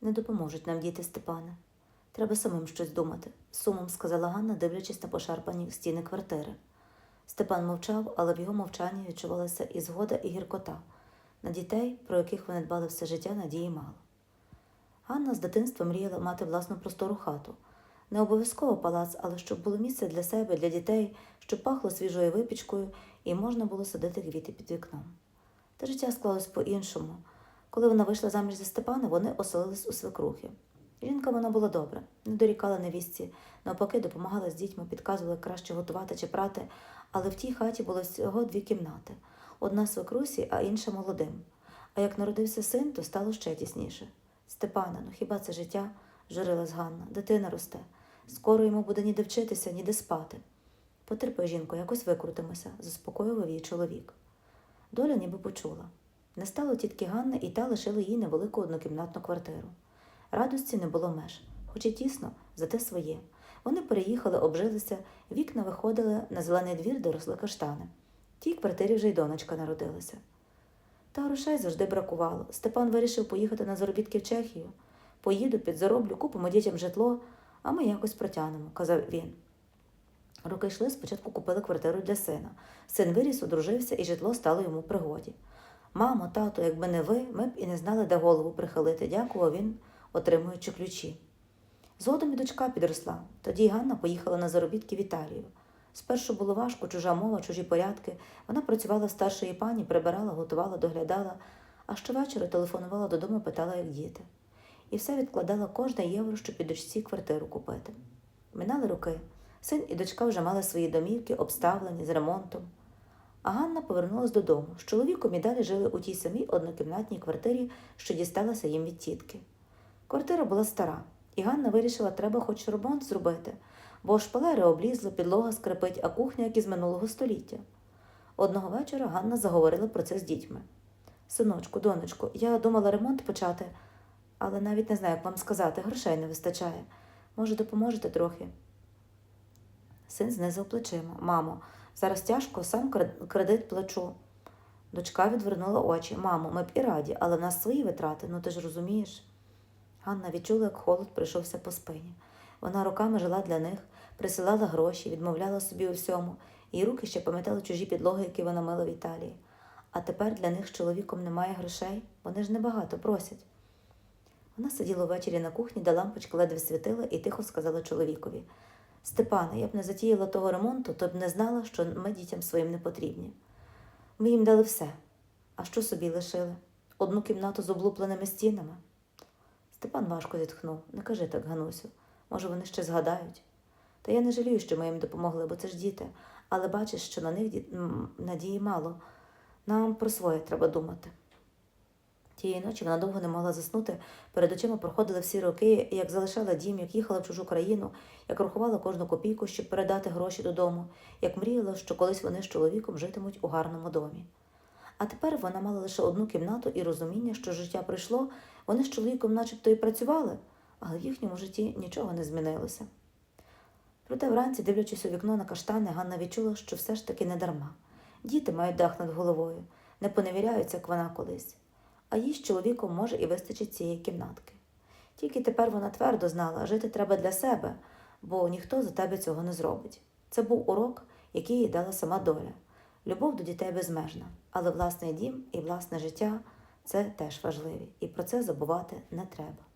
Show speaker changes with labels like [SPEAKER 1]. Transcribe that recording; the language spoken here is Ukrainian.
[SPEAKER 1] Не допоможуть нам діти Степане. Треба самим щось думати, сумом сказала Ганна, дивлячись на пошарпані стіни квартири. Степан мовчав, але в його мовчанні відчувалася і згода, і гіркота. На дітей, про яких вони дбали все життя, надії мало. Ганна з дитинства мріяла мати власну простору хату. Не обов'язково палац, але щоб було місце для себе, для дітей, щоб пахло свіжою випічкою і можна було садити квіти під вікном. Та життя склалось по-іншому. Коли вона вийшла заміж за Степана, вони оселились у свекрухи. Жінка вона була добра, не дорікала невістці, навпаки, допомагала з дітьми, підказувала, краще готувати чи прати, але в тій хаті було всього дві кімнати одна свекрусі, а інша молодим. А як народився син, то стало ще тісніше. Степане, ну хіба це життя? журилась Ганна. Дитина росте. Скоро йому буде ніде вчитися, ніде спати. Потерпи, жінко, якось викрутимося, заспокоював її чоловік. Доля ніби почула. Не стало тітки Ганни, і та лишила їй невелику однокімнатну квартиру. Радості не було меж, хоч і тісно, зате своє. Вони переїхали, обжилися, вікна виходили на зелений двір, де росли каштани. В тій квартирі вже й донечка народилася. Та грошей завжди бракувало. Степан вирішив поїхати на заробітки в Чехію. Поїду, підзароблю, купимо дітям житло, а ми якось протягнемо, казав він. Роки йшли, спочатку купили квартиру для сина. Син виріс, одружився, і житло стало йому пригоді. Мамо, тато, якби не ви, ми б і не знали, де голову прихилити, дякував він, отримуючи ключі. Згодом і дочка підросла. Тоді Ганна поїхала на заробітки в Італію. Спершу було важко, чужа мова, чужі порядки. Вона працювала старшої пані, прибирала, готувала, доглядала, а щовечора телефонувала додому, питала, як діти. І все відкладала кожне євро, щоб під дочці квартиру купити. Минали роки. Син і дочка вже мали свої домівки, обставлені з ремонтом. А Ганна повернулась додому. З чоловіком і далі жили у тій самій однокімнатній квартирі, що дісталася їм від тітки. Квартира була стара, і Ганна вирішила, треба хоч ремонт зробити, бо шпалери облізли, підлога скрипить, а кухня, як із минулого століття. Одного вечора Ганна заговорила про це з дітьми. Синочку, донечку, я думала ремонт почати, але навіть не знаю, як вам сказати, грошей не вистачає. Може, допоможете трохи? Син знизав плечима. Мамо, зараз тяжко, сам кредит плачу. Дочка відвернула очі. Мамо, ми б і раді, але в нас свої витрати, ну ти ж розумієш. Ганна відчула, як холод прийшовся по спині. Вона роками жила для них, присилала гроші, відмовляла собі у всьому, її руки ще пам'ятали чужі підлоги, які вона мила в Італії. А тепер для них з чоловіком немає грошей, вони ж небагато просять. Вона сиділа ввечері на кухні, де лампочка ледве світила, і тихо сказала чоловікові Степане, я б не затіяла того ремонту, то б не знала, що ми дітям своїм не потрібні. Ми їм дали все. А що собі лишили? Одну кімнату з облупленими стінами. Степан важко зітхнув. Не кажи так, Ганусю. Може, вони ще згадають. Та я не жалію, що ми їм допомогли, бо це ж діти. Але бачиш, що на них ді- надії мало. Нам про своє треба думати. Тієї ночі вона довго не могла заснути. Перед очима проходили всі роки, як залишала дім, як їхала в чужу країну, як рахувала кожну копійку, щоб передати гроші додому, як мріяла, що колись вони з чоловіком житимуть у гарному домі. А тепер вона мала лише одну кімнату і розуміння, що життя прийшло, вони з чоловіком начебто і працювали, але в їхньому житті нічого не змінилося. Проте вранці, дивлячись у вікно на каштани, Ганна відчула, що все ж таки не дарма. Діти мають дах над головою, не поневіряються, як вона колись. А їй з чоловіком може і вистачить цієї кімнатки. Тільки тепер вона твердо знала, жити треба для себе, бо ніхто за тебе цього не зробить. Це був урок, який їй дала сама доля. Любов до дітей безмежна, але власний дім і власне життя це теж важливі, і про це забувати не треба.